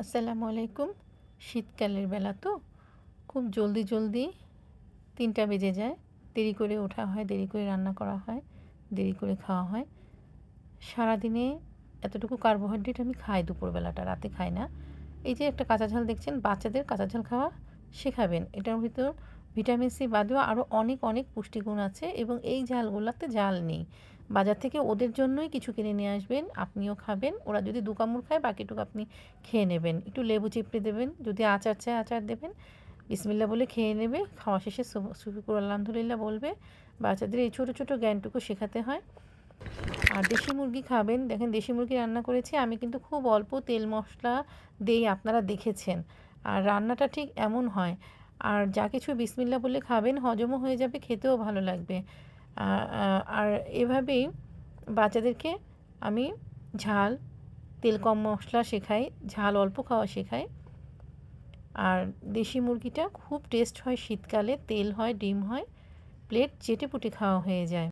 আসসালামু আলাইকুম। শীতকালের বেলা তো, খুব জলদি জলদি তিনটা বেজে যায়। দেরি করে ওঠা হয়, দেরি করে রান্না করা হয়, দেরি করে খাওয়া হয়। সারাদিনে এতটুকু কার্বোহাইড্রেট আমি খাই দুপুরবেলাটা, রাতে খাই না। এই যে একটা কাঁচা ঝাল দেখছেন, বাচ্চাদের কাঁচা ঝাল খাওয়া শেখাবেন। এটার ভিতর ভিটামিন সি বাদেও আরও অনেক অনেক পুষ্টিগুণ আছে এবং এই ঝালগুলোতে ঝাল নেই। বাজার থেকে ওদের জন্যই কিছু কিনে নিয়ে আসবেন, আপনিও খাবেন। ওরা যদি দু কামড় খায়, বাকিটুকু আপনি খেয়ে নেবেন। একটু লেবু চিপড়ে দেবেন, যদি আচার চায় আচার দেবেন। বিসমিল্লা বলে খেয়ে নেবে, খাওয়া শেষে সুফিকুর আলহামদুলিল্লাহ বলবে। বাচ্চাদের এই ছোটো ছোটো জ্ঞানটুকু শেখাতে হয়। আর দেশি মুরগি খাবেন। দেখেন, দেশি মুরগি রান্না করেছি, আমি কিন্তু খুব অল্প তেল মশলা দেই আপনারা দেখেছেন। আর রান্নাটা ঠিক এমন হয় আর যা কিছু বিসমিল্লা বলে খাবেন, হজমও হয়ে যাবে, খেতেও ভালো লাগবে। আর এভাবেই বাচ্চাদেরকে আমি ঝাল, তেল কম মশলা শেখাই, ঝাল অল্প খাওয়া শেখাই। আর দেশি মুরগিটা খুব টেস্ট হয় শীতকালে, তেল হয়, ডিম হয়, প্লেট চেটে পুটে খাওয়া হয়ে যায়।